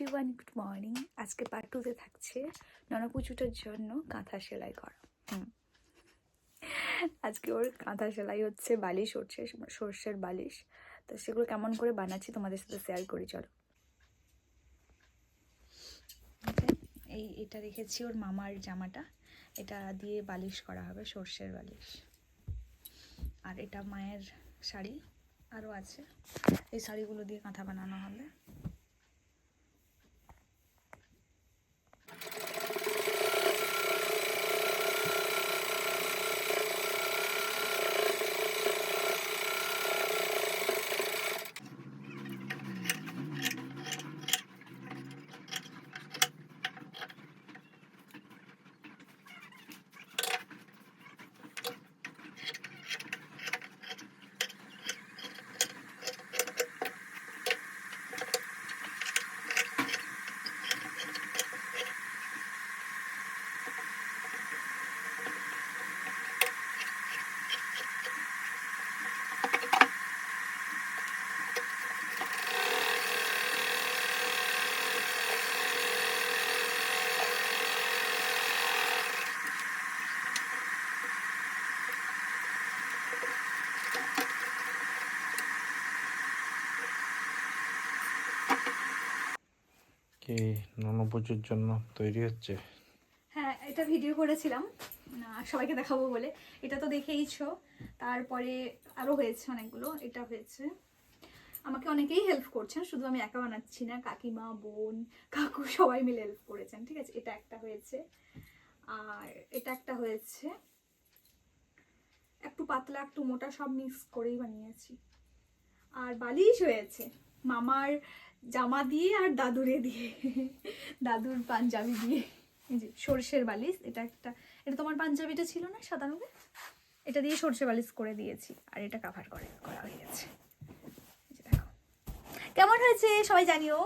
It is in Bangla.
এভরিওয়ান গুড মর্নিং আজকে পার্ট টুতে থাকছে। ননপুচুটার জন্য কাঁথা সেলাই করা। হুম। আজকে ওর কাঁথা সেলাই হচ্ছে বালিশ উঠছে সর্ষের বালিশ। তো সেগুলো কেমন করে বানাচ্ছি তোমাদের সাথে শেয়ার করি, চলো। এই এটা রেখেছি ওর মামার জামাটা। এটা দিয়ে বালিশ করা হবে, সর্ষের বালিশ। আর এটা মায়ের শাড়ি আরও আছে। এই শাড়িগুলো দিয়ে কাঁথা বানানো হবে। কি ননপুজোর জন্য তৈরি হচ্ছে। হ্যাঁ এটা ভিডিও করেছিলাম। সবাইকে দেখাবো বলে। এটা তো দেখেইছো। তারপরে আরও হয়েছে অনেকগুলো। এটা হয়েছে। আমাকে অনেকেই হেল্প করছেন, শুধু আমি একা বানাচ্ছি না। কাকিমা, বোন, কাকু সবাই মিলে হেল্প করেছেন। ঠিক আছে, এটা একটা হয়েছে। আর এটা একটা হয়েছে। একটু পাতলা, একটু মোটা সব মিক্স করেই বানিয়েছি। আর বালিশ হয়েছে। মামার জামা দিয়ে আর দাদুরে দিয়ে, দাদুর পাঞ্জাবি দিয়ে। এই যে সর্ষের বালিশ, এটা একটা, এটা তোমার পাঞ্জাবিটা ছিল না সাদা রঙের এটা দিয়ে সর্ষে বালিশ করে দিয়েছি, আর এটা কাভার করে, করা হয়ে গেছে। কেমন হয়েছে? সবাই জানিও।